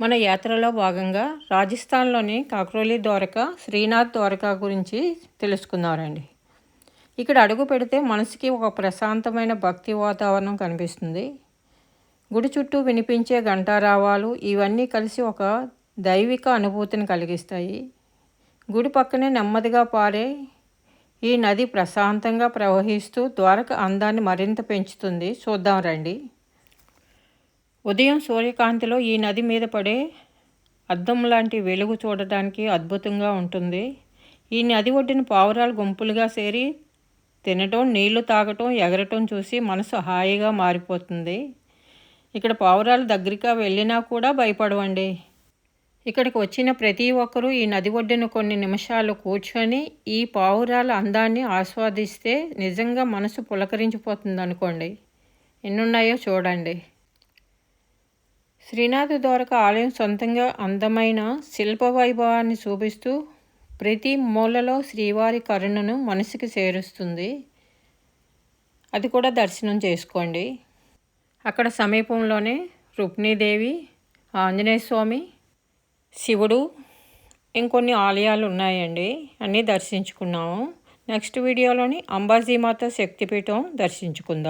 మన యాత్రలో భాగంగా రాజస్థాన్లోని కాక్రోలి ద్వారక శ్రీనాథ్ ద్వారక గురించి తెలుసుకున్నారండి ఇక్కడ అడుగు పెడితే మనసుకి ఒక ప్రశాంతమైన భక్తి వాతావరణం కనిపిస్తుంది. గుడి చుట్టూ వినిపించే గంటారావాలు ఇవన్నీ కలిసి ఒక దైవిక అనుభూతిని కలిగిస్తాయి. గుడి పక్కనే నెమ్మదిగా పారే ఈ నది ప్రశాంతంగా ప్రవహిస్తూ ద్వారక అందాన్ని మరింత పెంచుతుంది. చూద్దాం రండి. ఉదయం సూర్యకాంతిలో ఈ నది మీద పడే అద్దం లాంటి వెలుగు చూడటానికి అద్భుతంగా ఉంటుంది. ఈ నది ఒడ్డున పావురాలు గుంపులుగా చేరి తినటం నీళ్ళు తాగటం ఎగరటం చూసి మనసు హాయిగా మారిపోతుంది. ఇక్కడ పావురాలు దగ్గరగా వెళ్ళినా కూడా భయపడవండి. ఇక్కడికి వచ్చిన ప్రతి ఒక్కరూ ఈ నది ఒడ్డున కొన్ని నిమిషాలు కూర్చొని ఈ పావురాల అందాన్ని ఆస్వాదిస్తే నిజంగా మనసు పులకరించిపోతుంది అనుకోండి ఎన్నున్నాయో చూడండి. శ్రీనాథ ద్వారక ఆలయం సొంతంగా అందమైన శిల్ప వైభవాన్ని చూపిస్తూ ప్రతి మూలలో శ్రీవారి కరుణను మనసుకి చేరుస్తుంది. అది కూడా దర్శనం చేసుకోండి. అక్కడ సమీపంలోనే రుక్మిణీదేవి ఆంజనేయ స్వామి శివుడు ఇంకొన్ని ఆలయాలు ఉన్నాయండి. అన్నీ దర్శించుకున్నాము. నెక్స్ట్ వీడియోలోని అంబాజీమాత శక్తిపీఠం దర్శించుకుందాం.